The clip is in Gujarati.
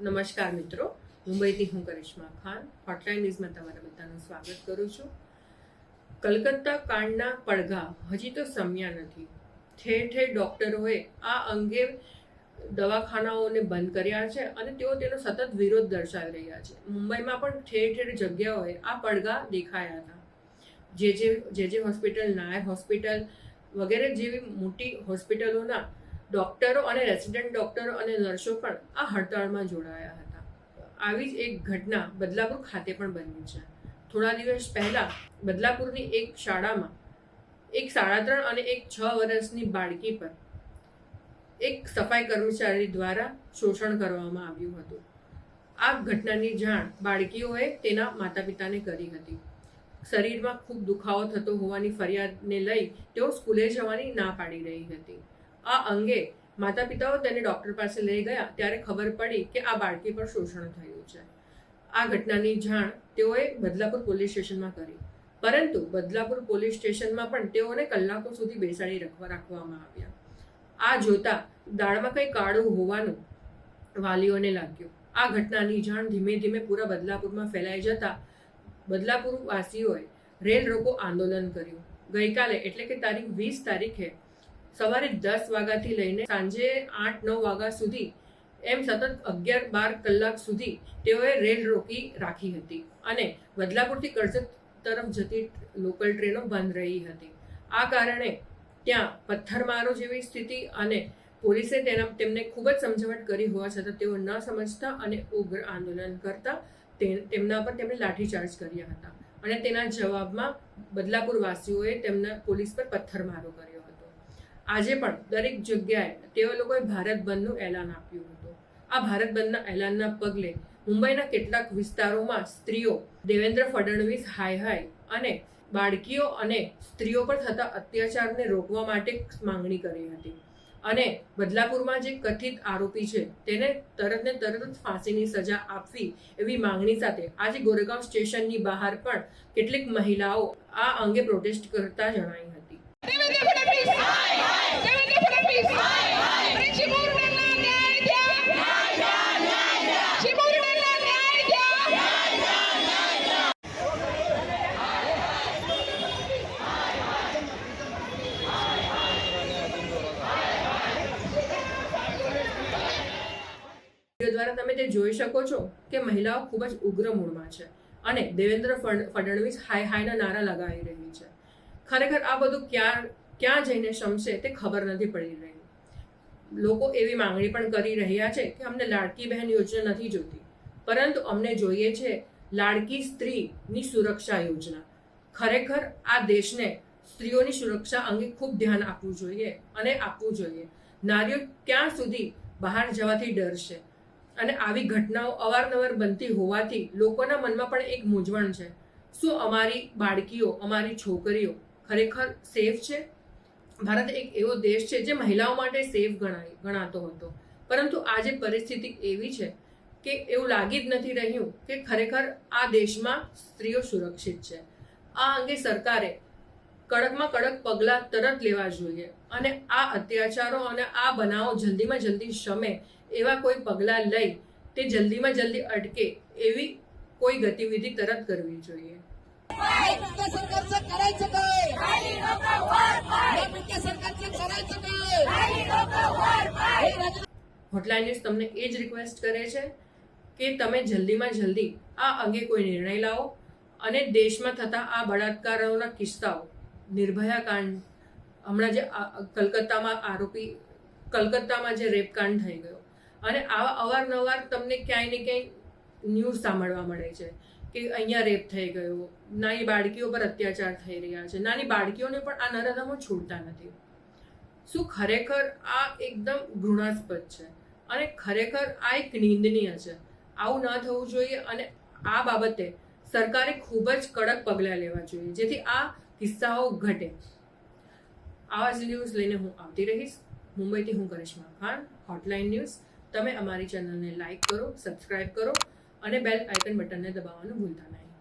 નમસ્કાર મિત્રો. મુંબઈથી હું કરિશ્મા ખાન હોટલાઇન ન્યૂઝમાં તમારા બધાનું સ્વાગત કરું છું. કલકત્તા કાંડના પડઘા, હજી તો સમ્યા નથી. ઠેર ઠેર ડૉક્ટરોએ આ અંગે દવાખાનાઓને બંધ કર્યા છે અને તેઓ તેનો સતત વિરોધ દર્શાવી રહ્યા છે. મુંબઈમાં પણ ઠેર ઠેર જગ્યાઓએ આ પડઘા દેખાયા હતા. જે જે જે જે હોસ્પિટલ નાયર હોસ્પિટલ વગેરે જેવી મોટી હોસ્પિટલોના ડોક્ટરો અને રેસિડેન્ટ ડોક્ટરો અને નર્સો પણ આ હડતાળમાં જોડાયા હતા. આવી જ એક ઘટના બદલાપુર ખાતે પણ બની છે. થોડા દિવસ પહેલાં બદલાપુરની એક શાળામાં એક સાડા ત્રણ અને એક છ વર્ષની બાળકી પર એક સફાઈ કર્મચારી દ્વારા શોષણ કરવામાં આવ્યું હતું. આ ઘટનાની જાણ બાળકીઓએ તેના માતા પિતાને કરી હતી. શરીરમાં ખૂબ દુખાવો થતો હોવાની ફરિયાદને લઈ તેઓ સ્કૂલે જવાની ના પાડી રહી હતી. આ અંગે માતા પિતાઓ તેને ડૉક્ટર પાસે લઈ ગયા ત્યારે ખબર પડી કે આ બાળકી પર શોષણ થયું છે. આ ઘટનાની જાણ તેઓએ બદલાપુર પોલીસ સ્ટેશનમાં કરી. પરંતુ બદલાપુર પોલીસ સ્ટેશનમાં પણ તેઓને કલાકો સુધી બેસાડી રાખવા રાખવામાં આવ્યા. આ જોતા દાળમાં કંઈ કાળું હોવાનું વાલીઓને લાગ્યું. આ ઘટનાની જાણ ધીમે ધીમે પૂરા બદલાપુરમાં ફેલાઈ જતા બદલાપુર વાસીઓએ રેલ રોકો આંદોલન કર્યું. ગઈકાલે એટલે કે તારીખ વીસ તારીખે સવારે દસ વાગ્યાથી લઈને સાંજે આઠ, નવ વાગ્યા સુધી, એમ સતત અગિયાર, બાર કલાક સુધી તેઓએ રેલ રોકી રાખી હતી. અને બદલાપુરથી કર્જત તરફ જતી લોકલ ટ્રેનો બંધ રહી હતી. આ કારણે ત્યાં પથ્થરમારો જેવી સ્થિતિ અને પોલીસે તેના, તેમને ખૂબ જ સમજાવટ કરી હોવા છતાં તેઓ ન સમજતા અને ઉગ્ર આંદોલન કરતા તેમના પર તેમણે લાઠીચાર્જ કર્યા હતા. અને તેના જવાબમાં બદલાપુર વાસીઓએ તેમના પોલીસ પર પથ્થરમારો કર્યો. આજે પણ દરેક જગ્યાએ તેઓ લોકોએ ભારત બંધનું એલાન આપ્યું હતું. આ ભારત બંધના એલાનના પગલે મુંબઈના કેટલાક વિસ્તારોમાં સ્ત્રીઓ, દેવેન્દ્ર ફડણવીસ હાય હાય, અને બાળકીઓ અને સ્ત્રીઓ પર થતા અત્યાચારને રોકવા માટે માંગણી કરી હતી. અને બદલાપુરમાં જે કથિત આરોપી છે, તેને તરત ને તરત જ ફાંસીની સજા આપવી એવી માંગણી સાથે આજે ગોરેગાંવ સ્ટેશનની બહાર પણ કેટલીક મહિલાઓ આ અંગે પ્રોટેસ્ટ કરતા જણાઈ હતી. દ્વારા તમે તે જોઈ શકો છો કે મહિલાઓ ખૂબ જ ઉગ્ર મૂળમાં છે અને દેવેન્દ્ર ફડણવીસ હાય હાયના નારા લગાવી રહી છે. ખરેખર આ બધું ક્યાં ક્યાં જઈને શમશે તે ખબર નથી પડી રહી. લોકો એવી માંગણી પણ કરી રહ્યા છે કે અમને લાડકી બહેન યોજના નથી જોતી પરંતુ અમને જોઈએ છે લાડકી સ્ત્રીની સુરક્ષા યોજના. ખરેખર આ દેશને સ્ત્રીઓની સુરક્ષા અંગે ખૂબ ધ્યાન આપવું જોઈએ અને આપવું જોઈએ. નારીઓ ક્યાં સુધી બહાર જવાથી ડરશે? અને આવી ઘટનાઓ અવારનવાર બનતી હોવાથી લોકોના મનમાં પણ એક મૂંઝવણ છે. શું અમારી બાળકીઓ, અમારી છોકરીઓ ખરેખર સેફ છે? ભારત એક એવો દેશ છે જે મહિલાઓ માટે સેફ ગણાય, ગણાતો હતો. પરંતુ આજે પરિસ્થિતિ એવી છે કે એવું લાગી જ નથી રહ્યું કે ખરેખર આ દેશમાં સ્ત્રીઓ સુરક્ષિત છે. આ અંગે સરકારે કડકમાં કડક પગલાં તરત લેવા જોઈએ અને આ અત્યાચારો અને આ બનાવો જલ્દીમાં જલ્દી શમે એવા કોઈ પગલાં લઈ તે જલ્દીમાં જલ્દી અટકે એવી કોઈ ગતિવિધિ તરત કરવી જોઈએ. હોટલાઇનિસ્ટ તમને એ જ રિક્વેસ્ટ કરે છે કે તમે જલ્દીમાં જલ્દી આ અંગે કોઈ નિર્ણય લાવો અને દેશમાં થતા આ બળાત્કારોના કિસ્સાઓ નિર્ભયા કાંડ હમણાં જે કલકત્તામાં આરોપી કલકત્તામાં જે રેપકાંડ થઈ ગયો અને આવા અવારનવાર તમને ક્યાંય ને ક્યાંય ન્યૂઝ સાંભળવા મળે છે કે અહીંયા રેપ થઈ ગયો, નાની બાળકીઓ પર અત્યાચાર થઈ રહ્યા છે. નાની બાળકીઓને પણ આ નરાધમો છોડતા નથી. શું ખરેખર આ એકદમ ઘૃણાસ્પદ છે? અને ખરેખર આ એક નિંદનીય છે. આવું ન થવું જોઈએ અને આ બાબતે સરકારે ખૂબ જ કડક પગલાં લેવા જોઈએ, જેથી આ કિસ્સાઓ ઘટે. આવા જ ન્યૂઝ લઈને હું આવતી રહીશ. મુંબઈથી હું કરિશ્મા ખાન હોટલાઇન ન્યૂઝ તમે અમારી ચેનલને લાઈક કરો સબસ્ક્રાઇબ કરો અને બેલ આઇકન બટનને દબાવવાનું ભૂલતા નહીં.